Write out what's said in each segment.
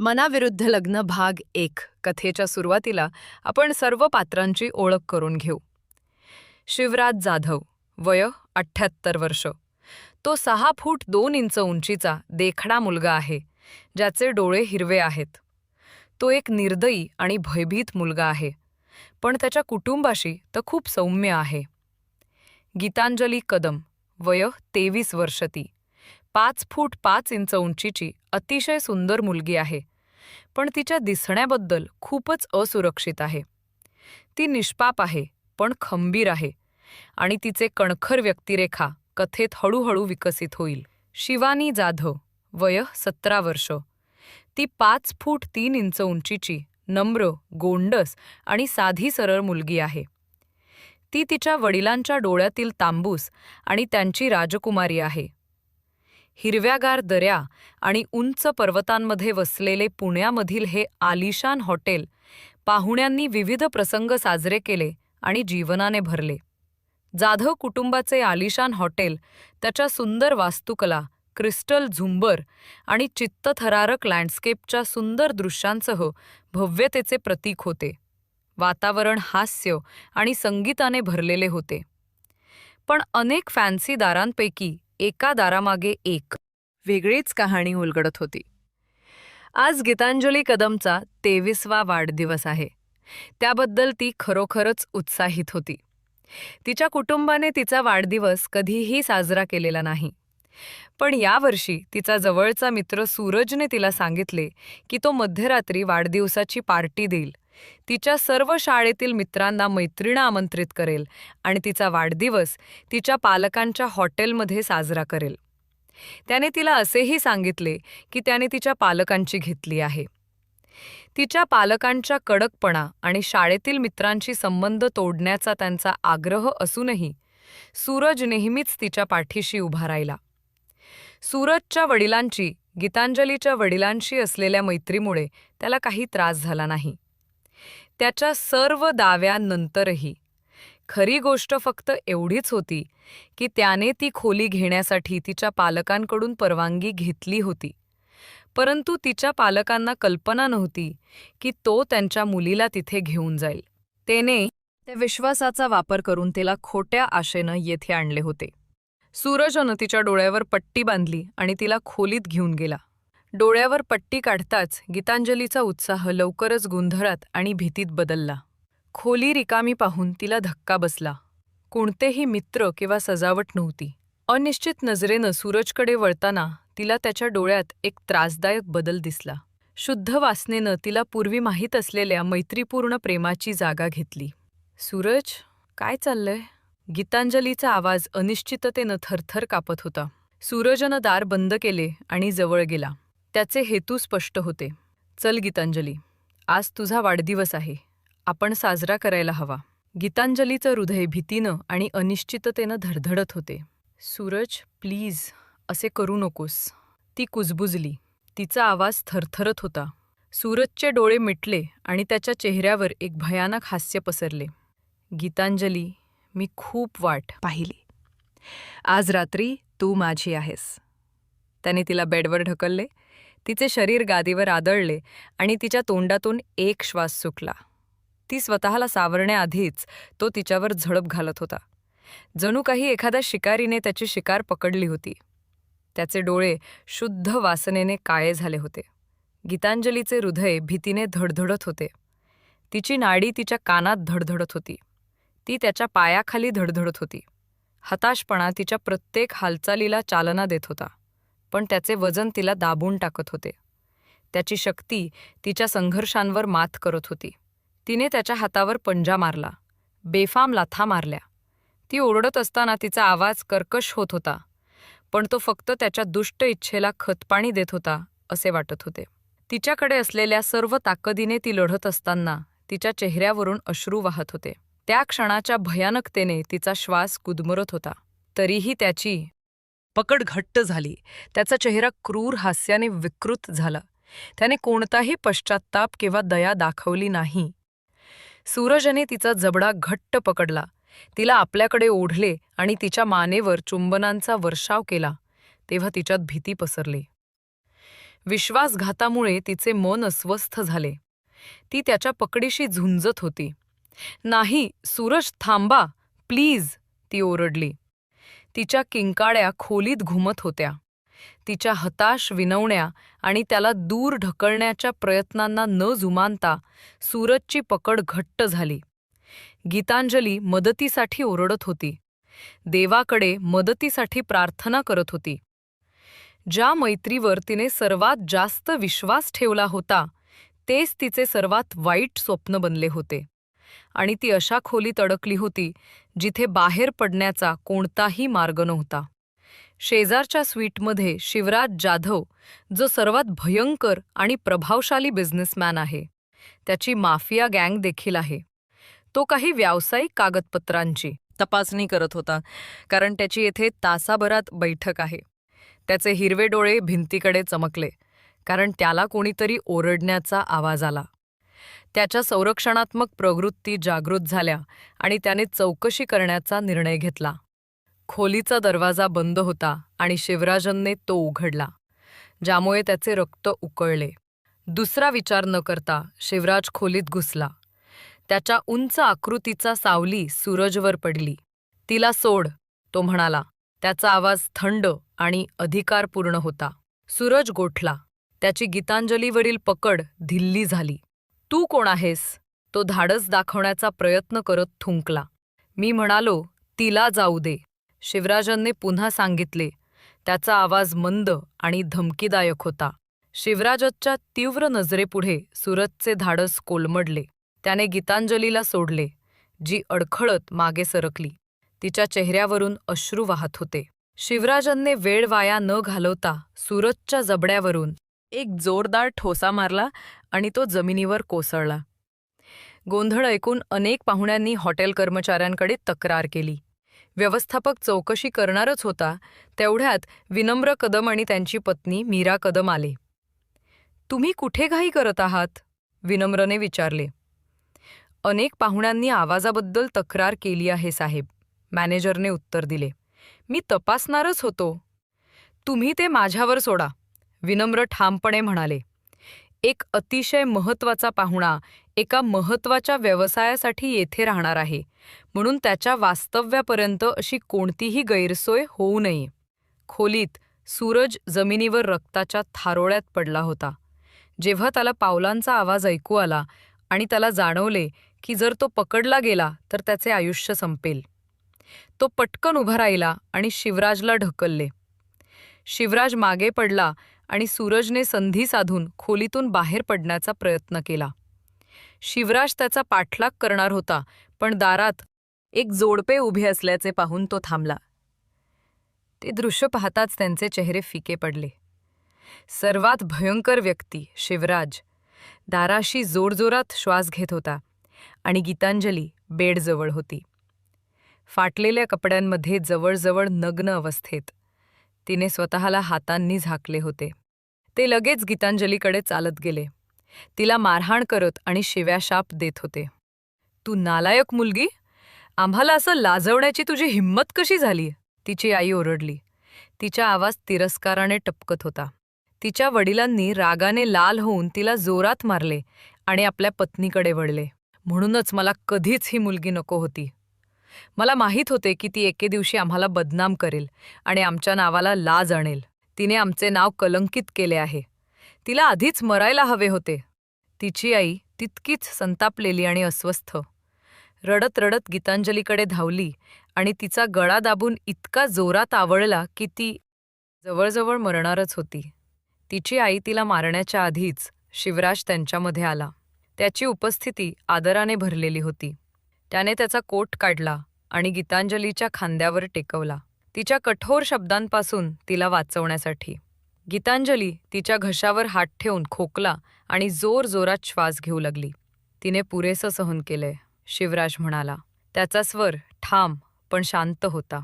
मनाविरुद्ध लग्न भाग एक कथेच्या सुरुवातीला आपण सर्व पात्रांची ओळख करून घेऊ. शिवराज जाधव वय अठ्ठ्याहत्तर वर्ष. तो सहा फूट दोन इंच उंचीचा देखणा मुलगा आहे ज्याचे डोळे हिरवे आहेत. तो एक निर्दयी आणि भयभीत मुलगा आहे पण त्याच्या कुटुंबाशी तर खूप सौम्य आहे. गीतांजली कदम वय तेवीस वर्ष ती. पाच फूट पाच इंच उंचीची अतिशय सुंदर मुलगी आहे. पण तिच्या दिसण्याबद्दल खूपच असुरक्षित आहे. ती निष्पाप आहे पण खंबीर आहे आणि तिचे कणखर व्यक्तिरेखा कथेत हळूहळू विकसित होईल. शिवानी जाधव वय सतरा वर्ष. ती पाच फूट तीन इंच उंचीची नम्र गोंडस आणि साधी सरळ मुलगी आहे. ती तिच्या वडिलांच्या डोळ्यातील तांबूस आणि त्यांची राजकुमारी आहे. हिरव्यागार दऱ्या आणि उंच पर्वतांमध्ये वसलेले पुण्यामधील हे आलिशान हॉटेल पाहुण्यांनी विविध प्रसंग साजरे केले आणि जीवनाने भरले. जाधव कुटुंबाचे आलिशान हॉटेल त्याच्या सुंदर वास्तुकला क्रिस्टल झुंबर आणि चित्तथरारक लँडस्केपच्या सुंदर दृश्यांसह भव्यतेचे प्रतीक होते. वातावरण हास्य आणि संगीताने भरलेले होते. पण अनेक फॅन्सीदारांपैकी एका दारामागे एक. वेगळीच कहाणी उलगडत होती. आज गीतांजली कदमचा तेविसवा वाढदिवस आहे. त्याबद्दल ती खरोखरच उत्साहित होती. तिच्या कुटुंबाने तिचा वाढदिवस कधीही साजरा केलेला नाही. पण यावर्षी तिचा जवळचा मित्र सूरजने तिला सांगितले की तो मध्यरात्री वाढदिवसाची पार्टी देईल. तिच्या सर्व शाळेतील मित्रांना मैत्रिणा आमंत्रित करेल आणि तिचा वाढदिवस तिच्या पालकांच्या हॉटेलमध्ये साजरा करेल. त्याने तिला असेही सांगितले की त्याने तिच्या पालकांची घेतली आहे. तिच्या पालकांच्या कडकपणा आणि शाळेतील मित्रांशी संबंध तोडण्याचा त्यांचा आग्रह असूनही सूरज नेहमीच तिच्या पाठीशी उभा राहिला. सूरजच्या वडिलांची गीतांजलीच्या वडिलांशी असलेल्या मैत्रीमुळे त्याला काही त्रास झाला नाही. त्याच्या सर्व दाव्यांनंतरही. खरी गोष्ट फक्त एवढीच होती की त्याने ती खोली घेण्यासाठी तिच्या पालकांकडून परवानगी घेतली होती. परंतु तिच्या पालकांना कल्पना नव्हती की तो त्यांच्या मुलीला तिथे घेऊन जाईल. त्याने त्या विश्वासाचा वापर करून तिला खोट्या आशेनं येथे आणले होते. सूरजनं तिच्या डोळ्यावर पट्टी बांधली आणि तिला खोलीत घेऊन गेला. डोळ्यावर पट्टी काढताच गीतांजलीचा उत्साह लवकरच गोंधळात आणि भीतीत बदलला. खोली रिकामी पाहून तिला धक्का बसला. कोणतेही मित्र किंवा सजावट नव्हती. अनिश्चित नजरेनं सूरजकडे वळताना तिला त्याच्या डोळ्यात एक त्रासदायक बदल दिसला. शुद्ध वासनेनं तिला पूर्वी माहीत असलेल्या मैत्रीपूर्ण प्रेमाची जागा घेतली. सूरज काय चाललंय? गीतांजलीचा आवाज अनिश्चिततेनं थरथर कापत होता. सूरजनं दार बंद केले आणि जवळ गेला. त्याचे हेतू स्पष्ट होते. चल गीतांजली. आज तुझा वाढदिवस आहे. आपण साजरा करायला हवा. गीतांजलीचं हृदय भीतीनं आणि अनिश्चिततेनं धडधडत होते. सूरज प्लीज असे करू नकोस. ती कुजबुजली. तिचा आवाज थरथरत होता. सूरजचे डोळे मिटले आणि त्याच्या चेहऱ्यावर एक भयानक हास्य पसरले. गीतांजली मी खूप वाट पाहिली. आज रात्री तू माझी आहेस. त्याने तिला बेडवर ढकलले. तिचे शरीर गादीवर आदळले आणि तिच्या तोंडातून एक श्वास सुकला ती स्वतःला सावरण्याआधीच तो तिच्यावर झडप घालत होता. जणू काही एखाद्या शिकारीने त्याची शिकार पकडली होती. त्याचे डोळे शुद्ध वासनेने काळे झाले होते. गीतांजलीचे हृदय भीतीने धडधडत होते. तिची नाडी तिच्या कानात धडधडत होती. ती त्याच्या पायाखाली धडधडत होती. हताशपणा तिच्या प्रत्येक हालचालीला चालना देत होता. पण त्याचे वजन तिला दाबून टाकत होते. त्याची शक्ती तिच्या संघर्षांवर मात करत होती. तिने त्याच्या हातावर पंजा मारला. बेफाम लाथा मारल्या. ती ओरडत असताना तिचा आवाज कर्कश होत होता. पण तो फक्त त्याच्या दुष्ट इच्छेला खतपाणी देत होता असे वाटत होते. तिच्याकडे असलेल्या सर्व ताकदीने ती लढत असताना तिच्या चेहऱ्यावरून अश्रू वाहत होते. त्या क्षणाच्या भयानकतेने तिचा श्वास गुदमरत होता. तरीही त्याची पकड घट्ट झाली. त्याचा चेहरा क्रूर हास्याने विकृत झाला. त्याने कोणताही पश्चात्ताप किंवा दया दाखवली नाही. सूरजने तिचा जबडा घट्ट पकडला. तिला आपल्याकडे ओढले आणि तिच्या मानेवर चुंबनांचा वर्षाव केला. तेव्हा तिच्यात भीती पसरली. विश्वासघातामुळे तिचे मन अस्वस्थ झाले. ती त्याच्या पकडीशी झुंजत होती. नाही सूरज थांबा. प्लीज ती ओरडली. तिच्या किंकाळ्या खोलीत घुमत होत्या. तिच्या हताश विनवण्या आणि त्याला दूर ढकलण्याच्या प्रयत्नांना न जुमानता सूरजची पकड घट्ट झाली. गीतांजली मदतीसाठी ओरडत होती. देवाकडे मदतीसाठी प्रार्थना करत होती. ज्या मैत्रीवर तिने सर्वात जास्त विश्वास ठेवला होता तेच तिचे सर्वात वाईट स्वप्न बनले होते. आणि ती अशा खोलीत अडकली होती जिथे बाहेर पडण्याचा कोणताही मार्ग नव्हता. शेजारच्या स्वीटमध्ये शिवराज जाधव जो सर्वात भयंकर आणि प्रभावशाली बिझनेसमॅन आहे त्याची माफिया गँग देखील आहे. तो काही व्यावसायिक कागदपत्रांची तपासणी करत होता कारण त्याची येथे तासाभरात बैठक आहे. त्याचे हिरवे डोळे भिंतीकडे चमकले कारण त्याला कोणीतरी ओरडण्याचा आवाज आला. त्याच्या संरक्षणात्मक प्रवृत्ती जागृत झाल्या आणि त्याने चौकशी करण्याचा निर्णय घेतला. खोलीचा दरवाजा बंद होता आणि शिवराजनने तो उघडला ज्यामुळे त्याचे रक्त उकळले. दुसरा विचार न करता शिवराज खोलीत घुसला. त्याच्या उंच आकृतीचा सावली सूरजवर पडली. तिला सोड तो म्हणाला. त्याचा आवाज थंड आणि अधिकारपूर्ण होता. सूरज गोठला. त्याची गीतांजलीवरील पकड धिल्ली झाली. तू कोण आहेस? तो धाडस दाखवण्याचा प्रयत्न करत थुंकला. मी म्हणालो तिला जाऊ दे. शिवराजांनी पुन्हा सांगितले. त्याचा आवाज मंद आणि धमकीदायक होता. शिवराजच्या तीव्र नजरेपुढे सुरतचे धाडस कोलमडले. त्याने गीतांजलीला सोडले जी अडखळत मागे सरकली. तिच्या चेहऱ्यावरून अश्रू वाहत होते. शिवराजांनी वेळ वाया न घालवता सुरतच्या जबड्यावरून एक जोरदार ठोसा मारला आणि तो जमिनीवर कोसळला. गोंधळ ऐकून अनेक पाहुण्यांनी हॉटेल कर्मचाऱ्यांकडे तक्रार केली. व्यवस्थापक चौकशी करणारच होता तेवढ्यात विनम्र कदम आणि त्यांची पत्नी मीरा कदम आले. तुम्ही कुठे घाई करत आहात? विनम्रने विचारले. अनेक पाहुण्यांनी आवाजाबद्दल तक्रार केली आहे साहेब. मॅनेजरने उत्तर दिले. मी तपासणारच होतो. तुम्ही ते माझ्यावर सोडा. विनम्र ठामपणे म्हणाले एक अतिशय महत्त्वाचा पाहुणा एका महत्त्वाच्या व्यवसायासाठी येथे राहणार आहे म्हणून त्याच्या वास्तव्यापर्यंत अशी कोणतीही गैरसोय होऊ नये. खोलीत सूरज जमिनीवर रक्ताच्या थारोळ्यात पडला होता. जेव्हा त्याला पावलांचा आवाज ऐकू आला आणि त्याला जाणवले की जर तो पकडला गेला तर त्याचे आयुष्य संपेल. तो पटकन उभा राहिला आणि शिवराजला ढकलले. शिवराज मागे पडला आणि सूरजने संधी साधून खोलीतून बाहेर पडण्याचा प्रयत्न केला. शिवराज त्याचा पाठलाग करणार होता पण दारात एक जोडपे उभे असल्याचे पाहून तो थांबला. ते दृश्य पाहताच त्यांचे चेहरे फिके पडले. सर्वात भयंकर व्यक्ती शिवराज. दाराशी जोरजोरात श्वास घेत होता आणि गीतांजली बेडजवळ होती. फाटलेल्या कपड्यांमध्ये जवळजवळ नग्न अवस्थेत. तिने स्वतःला हातांनी झाकले होते. ते लगेच गीतांजलीकडे चालत गेले. तिला मारहाण करत आणि शिव्याशाप देत होते. तू नालायक मुलगी? आम्हाला असं लाजवण्याची तुझी हिंमत कशी झाली? तिची आई ओरडली. तिचा आवाज तिरस्काराने टपकत होता. तिच्या वडिलांनी रागाने लाल होऊन तिला जोरात मारले आणि आपल्या पत्नीकडे वळले. म्हणूनच मला कधीच ही मुलगी नको होती. मला माहीत होते की ती एके दिवशी आम्हाला बदनाम करेल आणि आमच्या नावाला लाज आणेल. तिने आमचे नाव कलंकित केले आहे. तिला आधीच मरायला हवे होते. तिची आई तितकीच संतापलेली आणि अस्वस्थ. रडत रडत गीतांजलीकडे धावली आणि तिचा गळा दाबून इतका जोरात आवळला की ती जवळजवळ मरणारच होती. तिची आई तिला मारण्याच्या आधीच शिवराज त्यांच्यामध्ये आला. त्याची उपस्थिती आदराने भरलेली होती. त्याने त्याचा कोट काढला. आणि गीतांजलीच्या खांद्यावर टेकवला. तिच्या कठोर शब्दांपासून तिला वाचवण्यासाठी. गीतांजली तिच्या घशावर हात ठेवून खोकला आणि जोर जोरात श्वास घेऊ लागली. तिने पुरेसं सहन केलंय शिवराज म्हणाला. त्याचा स्वर ठाम पण शांत होता.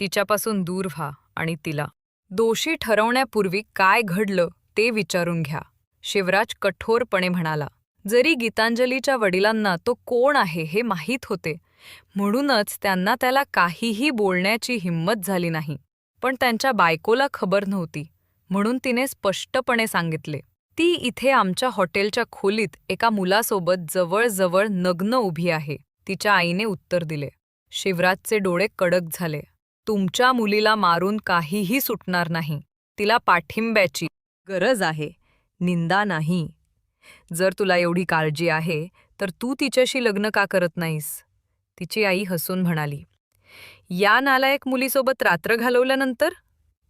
तिच्यापासून दूर व्हा आणि तिला. दोषी ठरवण्यापूर्वी काय घडलं ते विचारून घ्या. शिवराज कठोरपणे म्हणाला. जरी गीतांजलीच्या वडिलांना तो कोण आहे हे माहीत होते म्हणूनच त्यांना त्याला काहीही बोलण्याची हिंमत झाली नाही. पण त्यांच्या बायकोला खबर नव्हती म्हणून तिने स्पष्टपणे सांगितले. ती इथे आमच्या हॉटेलच्या खोलीत एका मुलासोबत जवळजवळ नग्न उभी आहे तिच्या आईने उत्तर दिले. शिवराजचे डोळे कडक झाले. तुमच्या मुलीला मारून काहीही सुटणार नाही. तिला पाठिंब्याची गरज आहे निंदा नाही. जर तुला एवढी काळजी आहे तर तू तिच्याशी लग्न का करत नाहीस? तिची आई हसून म्हणाली या नालायक मुलीसोबत रात्र घालवल्यानंतर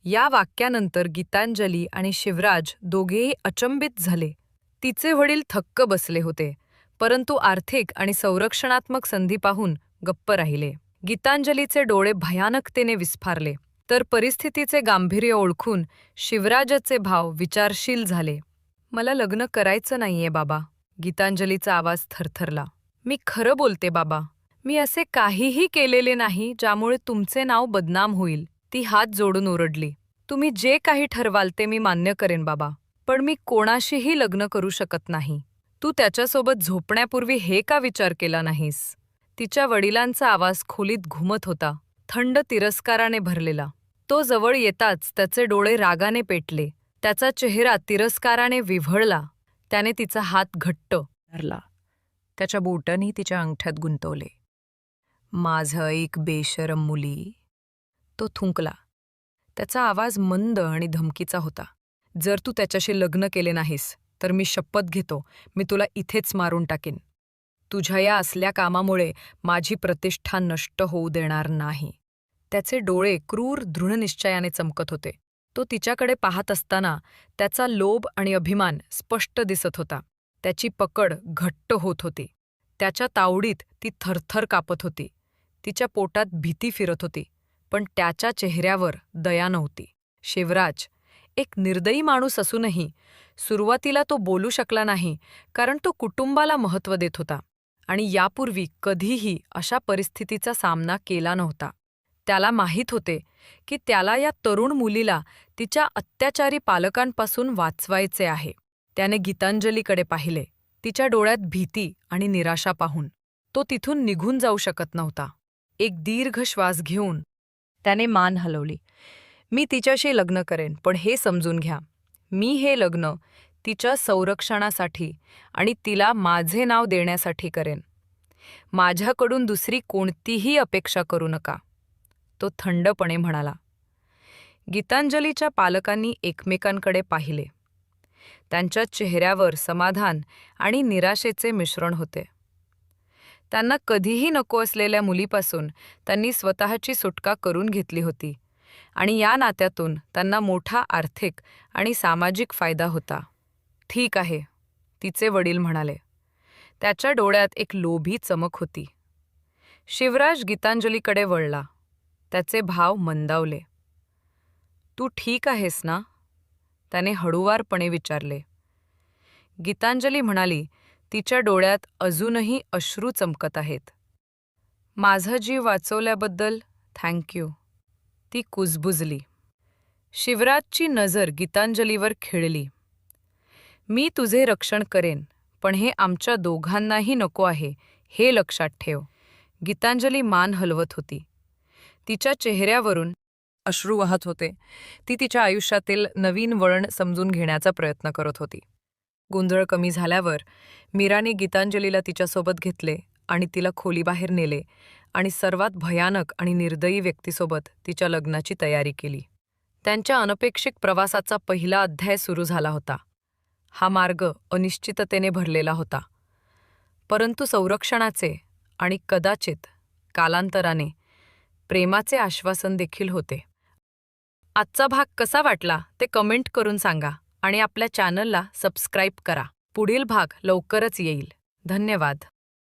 या वाक्यानंतर गीतांजली आणि शिवराज दोघेही अचंबित झाले. तिचे वडील थक्क बसले होते परंतु आर्थिक आणि संरक्षणात्मक संधी पाहून गप्प राहिले. गीतांजलीचे डोळे भयानकतेने विस्फारले तर परिस्थितीचे गांभीर्य ओळखून शिवराजाचे भाव विचारशील झाले. मला लग्न करायचं नाहीये बाबा. गीतांजलीचा आवाज थरथरला. मी खरं बोलते बाबा. मी असे काहीही केलेले नाही ज्यामुळे तुमचे नाव बदनाम होईल. ती हात जोडून ओरडली. तुम्ही जे काही ठरवाल ते मी मान्य करेन बाबा. पण मी कोणाशीही लग्न करू शकत नाही. तू त्याच्यासोबत झोपण्यापूर्वी हे का विचार केला नाहीस? तिच्या वडिलांचा आवाज खोलीत घुमत होता. थंड तिरस्काराने भरलेला. तो जवळ येताच त्याचे डोळे रागाने पेटले. त्याचा चेहरा तिरस्काराने विव्हळला. त्याने तिचा हात घट्ट. धरला. त्याच्या बोटांनी तिच्या अंगठ्यात गुंतवले. माझं एक बेशरम मुली. तो थुंकला. त्याचा आवाज मंद आणि धमकीचा होता. जर तू त्याच्याशी लग्न केले नाहीस तर मी शपथ घेतो. मी तुला इथेच मारून टाकीन. तुझ्या या असल्या कामामुळे माझी प्रतिष्ठा नष्ट होऊ देणार नाही. त्याचे डोळे क्रूर दृढनिश्चयाने चमकत होते. तो तिच्याकडे पाहत असताना त्याचा लोभ आणि अभिमान स्पष्ट दिसत होता. त्याची पकड घट्ट होत होती. त्याच्या तावडीत ती थरथर कापत होती. तिच्या पोटात भीती फिरत होती पण त्याच्या चेहऱ्यावर दया नव्हती. शिवराज एक निर्दयी माणूस असूनही सुरुवातीला तो बोलू शकला नाही कारण तो कुटुंबाला महत्त्व देत होता आणि यापूर्वी कधीही अशा परिस्थितीचा सामना केला नव्हता. त्याला माहीत होते की त्याला या तरुण मुलीला तिच्या अत्याचारी पालकांपासून वाचवायचे आहे. त्याने गीतांजलीकडे पाहिले. तिच्या डोळ्यात भीती आणि निराशा पाहून. तो तिथून निघून जाऊ शकत नव्हता. एक दीर्घ श्वास घेऊन त्याने मान हलवली. मी तिच्याशी लग्न करेन पण हे समजून घ्या. मी हे लग्न तिच्या संरक्षणासाठी आणि तिला माझे नाव देण्यासाठी करेन. माझ्याकडून दुसरी कोणतीही अपेक्षा करू नका. तो थंडपणे म्हणाला. गीतांजलीच्या पालकांनी एकमेकांकडे पाहिले. त्यांच्या चेहऱ्यावर समाधान आणि निराशेचे मिश्रण होते. त्यांना कधीही नको असलेल्या मुलीपासून त्यांनी स्वतःची सुटका करून घेतली होती. आणि या नात्यातून त्यांना मोठा आर्थिक आणि सामाजिक फायदा होता. ठीक आहे तिचे वडील म्हणाले. त्याच्या डोळ्यात एक लोभी चमक होती. शिवराज गीतांजलीकडे वळला. त्याचे भाव मंदावले. तू ठीक आहेस ना? त्याने हळुवारपणे विचारले. गीतांजली म्हणाली तिच्या डोळ्यात अजूनही अश्रू चमकत आहेत. माझं जीव वाचवल्याबद्दल थँक्यू ती कुजबुजली. शिवराजची नजर गीतांजलीवर खिळली. मी तुझे रक्षण करेन पण हे आमच्या दोघांनाही नको आहे हे लक्षात ठेव. गीतांजली मान हलवत होती. तिच्या चेहऱ्यावरून अश्रू वाहत होते. ती तिच्या आयुष्यातील नवीन वळण समजून घेण्याचा प्रयत्न करत होती. गोंधळ कमी झाल्यावर मीराने गीतांजलीला तिच्यासोबत घेतले आणि तिला खोलीबाहेर नेले आणि सर्वात भयानक आणि निर्दयी व्यक्तीसोबत तिच्या लग्नाची तयारी केली. त्यांच्या अनपेक्षित प्रवासाचा पहिला अध्याय सुरू झाला होता. हा मार्ग अनिश्चिततेने भरलेला होता. परंतु संरक्षणाचे आणि कदाचित कालांतराने प्रेमाचे आश्वासन देखील होते. आजचा भाग कसा वाटला ते कमेंट करून सांगा. आणि आपल्या चॅनलला सबस्क्राईब करा. पुढील भाग लवकरच येईल. धन्यवाद.